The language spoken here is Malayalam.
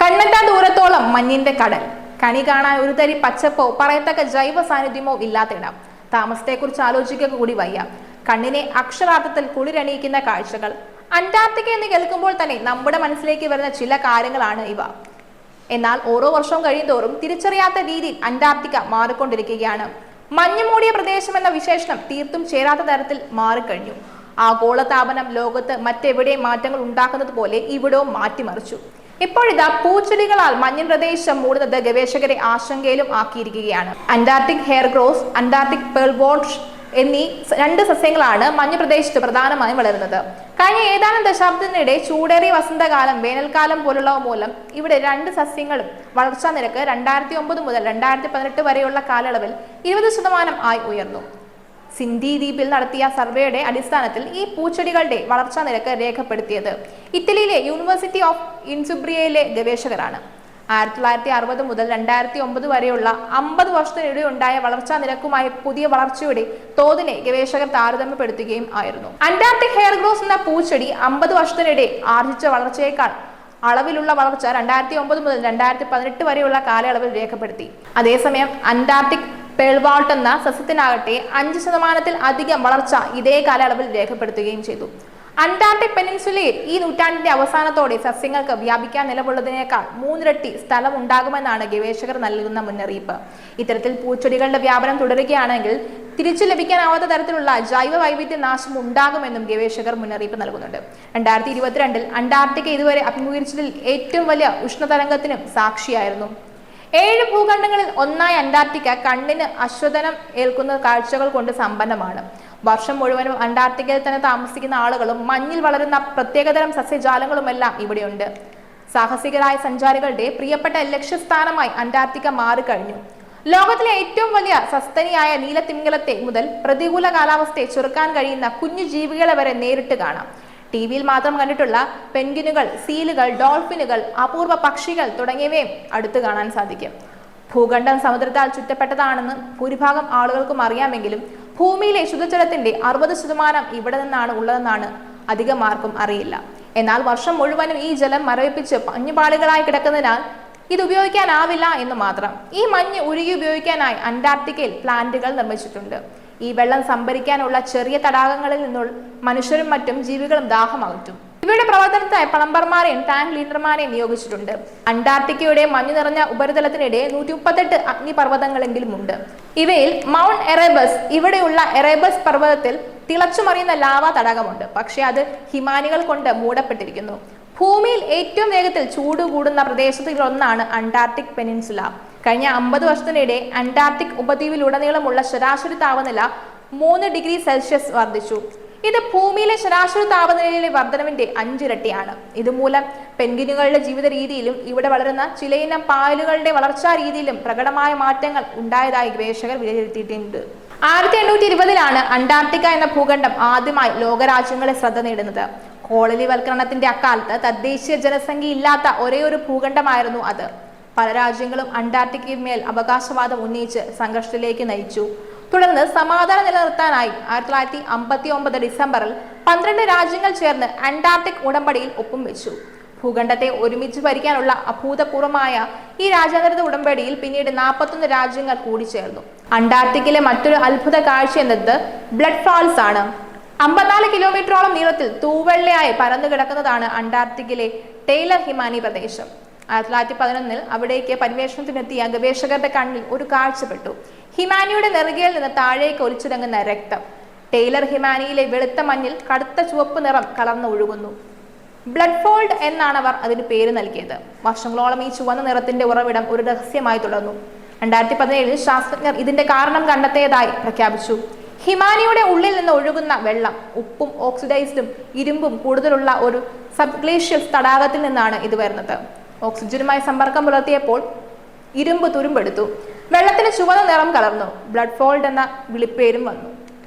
കണ്ണെത്താ ദൂരത്തോളം മഞ്ഞിന്റെ കടൽ. കണി കാണാൻ ഒരു തരി പച്ചപ്പോ പറയത്തക്ക ജൈവ സാന്നിധ്യമോ ഇല്ലാത്തിടം. താമസത്തെക്കുറിച്ച് ആലോചിക്കുക കൂടി വയ്യ. കണ്ണിനെ അക്ഷരാർത്ഥത്തിൽ കുളിരണിയിക്കുന്ന കാഴ്ചകൾ. അന്റാർട്ടിക്ക എന്ന് കേൾക്കുമ്പോൾ തന്നെ നമ്മുടെ മനസ്സിലേക്ക് വരുന്ന ചില കാര്യങ്ങളാണ് ഇവ. എന്നാൽ ഓരോ വർഷവും കഴിയുന്തോറും തിരിച്ചറിയാത്ത രീതിയിൽ അന്റാർട്ടിക്ക മാറിക്കൊണ്ടിരിക്കുകയാണ്. മഞ്ഞുമൂടിയ പ്രദേശം എന്ന വിശേഷണം തീർത്തും ചേരാത്ത തരത്തിൽ മാറിക്കഴിഞ്ഞു. ആഗോളതാപനം ലോകത്ത് മറ്റെവിടെയും മാറ്റങ്ങൾ ഉണ്ടാക്കുന്നത് പോലെ ഇവിടവും മാറ്റിമറിച്ചു. ഇപ്പോഴിതാ പൂച്ചെടികളാൽ മഞ്ഞൻ പ്രദേശം മൂടുന്നത് ഗവേഷകരെ ആശങ്കയിലും ആക്കിയിരിക്കുകയാണ്. Antarctic hair grass Antarctic pearlwort എന്നീ രണ്ട് സസ്യങ്ങളാണ് മഞ്ഞ പ്രദേശത്ത് പ്രധാനമായും വളരുന്നത്. കഴിഞ്ഞ ഏതാനും ദശാബ്ദത്തിനിടെ ചൂടേറിയ വസന്തകാലം വേനൽക്കാലം പോലുള്ളവ മൂലം ഇവിടെ രണ്ട് സസ്യങ്ങളും വളർച്ചാ നിരക്ക് രണ്ടായിരത്തി ഒമ്പത് മുതൽ രണ്ടായിരത്തി പതിനെട്ട് വരെയുള്ള കാലയളവിൽ ഇരുപത് ശതമാനം ആയി ഉയർന്നു. സിന്ധി ദ്വീപിൽ നടത്തിയ സർവേയുടെ അടിസ്ഥാനത്തിൽ ഈ പൂച്ചെടികളുടെ വളർച്ചാ നിരക്ക് രേഖപ്പെടുത്തിയത്. ഇറ്റലിയിലെ യൂണിവേഴ്സിറ്റി ഓഫ് ഇൻസുബ്രിയയിലെ ഗവേഷകരാണ്. ആയിരത്തി തൊള്ളായിരത്തി അറുപത് മുതൽ രണ്ടായിരത്തി ഒമ്പത് വരെയുള്ള അമ്പത് വർഷത്തിനിടെ ഉണ്ടായ വളർച്ചാ നിരക്കുമായി പുതിയ വളർച്ചയുടെ തോതിനെ ഗവേഷകർ താരതമ്യപ്പെടുത്തുകയും ആയിരുന്നു. അന്റാർട്ടിക് ഹെയർ ഗ്രോസ് എന്ന പൂച്ചെടി അമ്പത് വർഷത്തിനിടെ ആർജിച്ച വളർച്ചയേക്കാൾ അളവിലുള്ള വളർച്ച രണ്ടായിരത്തി ഒമ്പത് മുതൽ രണ്ടായിരത്തി പതിനെട്ട് വരെയുള്ള കാലയളവിൽ രേഖപ്പെടുത്തി. അതേസമയം അന്റാർട്ടിക് പേൾവാൾട്ട് എന്ന സസ്യത്തിനാകട്ടെ അഞ്ച് ശതമാനത്തിൽ അധികം വളർച്ച ഇതേ കാലയളവിൽ രേഖപ്പെടുത്തുകയും ചെയ്തു. അന്റാർട്ടിക് പെനിൻസുലയിൽ ഈ നൂറ്റാണ്ടിന്റെ അവസാനത്തോടെ സസ്യങ്ങൾക്ക് വ്യാപിക്കാൻ നിലകൊള്ളുന്നതിനേക്കാൾ മൂന്നിരട്ടി സ്ഥലം ഉണ്ടാകുമെന്നാണ് ഗവേഷകർ നൽകുന്ന മുന്നറിയിപ്പ്. ഇത്തരത്തിൽ പൂച്ചെടികളുടെ വ്യാപനം തുടരുകയാണെങ്കിൽ തിരിച്ചു ലഭിക്കാനാവാത്ത തരത്തിലുള്ള ജൈവ വൈവിധ്യ നാശം ഉണ്ടാകുമെന്നും ഗവേഷകർ മുന്നറിയിപ്പ് നൽകുന്നുണ്ട്. രണ്ടായിരത്തി ഇരുപത്തിരണ്ടിൽ അന്റാർട്ടിക്ക ഇതുവരെ അഭിമുഖീകരിച്ചതിൽ ഏറ്റവും വലിയ ഉഷ്ണതരംഗത്തിനും സാക്ഷിയായിരുന്നു. ഏഴ് ഭൂഖണ്ഡങ്ങളിൽ ഒന്നായ അന്റാർട്ടിക്ക കണ്ണിന് അശ്വതനം ഏൽക്കുന്ന കാഴ്ചകൾ കൊണ്ട് സമ്പന്നമാണ്. വർഷം മുഴുവനും അന്റാർട്ടിക്കയിൽ തന്നെ താമസിക്കുന്ന ആളുകളും മഞ്ഞിൽ വളരുന്ന പ്രത്യേകതരം സസ്യജാലങ്ങളുമെല്ലാം ഇവിടെയുണ്ട്. സാഹസികരായ സഞ്ചാരികളുടെ പ്രിയപ്പെട്ട ലക്ഷ്യസ്ഥാനമായി അന്റാർട്ടിക്ക മാറിക്കഴിഞ്ഞു. ലോകത്തിലെ ഏറ്റവും വലിയ സസ്തനിയായ നീലത്തിമിംഗലത്തെ മുതൽ പ്രതികൂല കാലാവസ്ഥയെ ചെറുക്കാൻ കഴിയുന്ന കുഞ്ഞു ജീവികളെ വരെ നേരിട്ട് കാണാം. ടി വിയിൽ മാത്രം കണ്ടിട്ടുള്ള പെൻഗിനുകൾ സീലുകൾ ഡോൾഫിനുകൾ അപൂർവ പക്ഷികൾ തുടങ്ങിയവയും അടുത്തു കാണാൻ സാധിക്കും. ഭൂഖണ്ഡം സമുദ്രത്താൽ ചുറ്റപ്പെട്ടതാണെന്ന് ഭൂരിഭാഗം ആളുകൾക്കും അറിയാമെങ്കിലും ഭൂമിയിലെ ശുദ്ധജലത്തിന്റെ അറുപത് ശതമാനം ഇവിടെ നിന്നാണ് ഉള്ളതെന്നാണ് അധികം ആർക്കും അറിയില്ല. എന്നാൽ വർഷം മുഴുവനും ഈ ജലം മരവിപ്പിച്ച് മഞ്ഞുപാളികളായി കിടക്കുന്നതിനാൽ ഇത് ഉപയോഗിക്കാനാവില്ല എന്ന് മാത്രം. ഈ മഞ്ഞ് ഉരുകി ഉപയോഗിക്കാനായി അന്റാർട്ടിക്കയിൽ പ്ലാന്റുകൾ നിർമ്മിച്ചിട്ടുണ്ട്. ഈ വെള്ളം സംഭരിക്കാനുള്ള ചെറിയ തടാകങ്ങളിൽ നിന്നുള്ള മനുഷ്യരും മറ്റും ജീവികളും ദാഹം അകറ്റും ഇവയുടെ പ്രവർത്തനത്തിനായി പ്ലംബർമാരെയും ടാങ്ക് ലീഡർമാരെയും നിയോഗിച്ചിട്ടുണ്ട്. അന്റാർട്ടിക്കയുടെ മഞ്ഞു നിറഞ്ഞ ഉപരിതലത്തിനിടെ നൂറ്റി മുപ്പത്തെട്ട് അഗ്നിപർവതങ്ങളെങ്കിലും ഉണ്ട് ഇവയിൽ മൗണ്ട് എറേബസ് ഇവിടെയുള്ള എറേബസ് പർവതത്തിൽ തിളച്ചുമറിയുന്ന ലാവ തടാകമുണ്ട്. പക്ഷേ അത് ഹിമാനികൾ കൊണ്ട് മൂടപ്പെട്ടിരിക്കുന്നു. ഭൂമിയിൽ ഏറ്റവും വേഗത്തിൽ ചൂട് കൂടുന്ന പ്രദേശത്തിലൊന്നാണ് അന്റാർട്ടിക് പെനിൻസുല. കഴിഞ്ഞ അമ്പത് വർഷത്തിനിടെ അന്റാർട്ടിക് ഉപദ്വീപിലുടനീളമുള്ള ശരാശരി താപനില മൂന്ന് ഡിഗ്രി സെൽഷ്യസ് വർദ്ധിച്ചു. ഇത് ഭൂമിയിലെ ശരാശരി താപനിലയിലെ വർധനവിന്റെ അഞ്ചിരട്ടിയാണ്. ഇതുമൂലം പെൻഗിനുകളുടെ ജീവിത രീതിയിലും ഇവിടെ വളരുന്ന ചിലയിനം പായലുകളുടെ വളർച്ചാ രീതിയിലും പ്രകടമായ മാറ്റങ്ങൾ ഉണ്ടായതായി ഗവേഷകർ വിലയിരുത്തിയിട്ടുണ്ട്. ആയിരത്തി എണ്ണൂറ്റി ഇരുപതിലാണ് അന്റാർട്ടിക്ക എന്ന ഭൂഖണ്ഡം ആദ്യമായി ലോകരാജ്യങ്ങളെ ശ്രദ്ധ നേടുന്നത്. കോളനിവൽക്കരണത്തിന്റെ അക്കാലത്ത് തദ്ദേശീയ ജനസംഖ്യ ഇല്ലാത്ത ഒരേ ഒരു ഭൂഖണ്ഡമായിരുന്നു അത്. പല രാജ്യങ്ങളും അന്റാർട്ടിക്കമേൽ അവകാശവാദം ഉന്നയിച്ച് സംഘർഷത്തിലേക്ക് നയിച്ചു. തുടർന്ന് സമാധാനം നിലനിർത്താനായി ആയിരത്തി തൊള്ളായിരത്തി അമ്പത്തി ഒമ്പത് ഡിസംബറിൽ പന്ത്രണ്ട് രാജ്യങ്ങൾ ചേർന്ന് അന്റാർട്ടിക് ഉടമ്പടിയിൽ ഒപ്പും വെച്ചു. ഭൂഖണ്ഡത്തെ ഒരുമിച്ച് ഭരിക്കാനുള്ള അഭൂതപൂർവമായ ഈ രാജ്യാന്തരത ഉടമ്പടിയിൽ പിന്നീട് നാൽപ്പത്തൊന്ന് രാജ്യങ്ങൾ കൂടിച്ചേർന്നു. അന്റാർട്ടിക്കിലെ മറ്റൊരു അത്ഭുത കാഴ്ച എന്നത് ബ്ലഡ് ഫാൾസ് ആണ് അമ്പത്തിനാല് കിലോമീറ്ററോളം നീളത്തിൽ തൂവെള്ളയായി പരന്നു കിടക്കുന്നതാണ് അന്റാർട്ടിക്കിലെ ടൈലർ ഹിമാനി പ്രദേശം. ആയിരത്തി തൊള്ളായിരത്തി പതിനൊന്നിൽ അവിടേക്ക് പര്യവേഷണത്തിനെത്തിയ ഗവേഷകരുടെ കണ്ണിൽ ഒരു കാഴ്ചപ്പെട്ടു. ഹിമാനിയുടെ നെറുകയിൽ നിന്ന് താഴേക്ക് ഒലിച്ചിറങ്ങുന്ന രക്തം. ടൈലർ ഹിമാനിയിലെ വെളുത്ത മഞ്ഞിൽ കടുത്ത ചുവപ്പ് നിറം കലർന്നു ഒഴുകുന്നു. ബ്ലഡ് ഫോൾഡ് എന്നാണ് അവർ അതിന് പേര് നൽകിയത്. വർഷങ്ങളോളം ഈ ചുവന്ന നിറത്തിന്റെ ഉറവിടം ഒരു രഹസ്യമായി തുടർന്നു. രണ്ടായിരത്തി പതിനേഴിൽ ശാസ്ത്രജ്ഞർ ഇതിന്റെ കാരണം കണ്ടെത്തിയതായി പ്രഖ്യാപിച്ചു. ഹിമാനിയുടെ ഉള്ളിൽ നിന്ന് ഒഴുകുന്ന വെള്ളം ഉപ്പും ഓക്സിഡൈസ്ഡും ഇരുമ്പും കൂടുതലുള്ള ഒരു സബ്ഗ്ലേഷ്യൽ തടാകത്തിൽ നിന്നാണ് ഇത് വരുന്നത്. ഓക്സിജനുമായി സമ്പർക്കം പുലർത്തിയപ്പോൾ ഇരുമ്പ് തുരുമ്പെടുത്തു. വെള്ളത്തിന് ചുവന്ന നിറം കലർന്നു. ബ്ലഡ് ഫോൾഡ് എന്ന വിളിപ്പേരും വന്നു.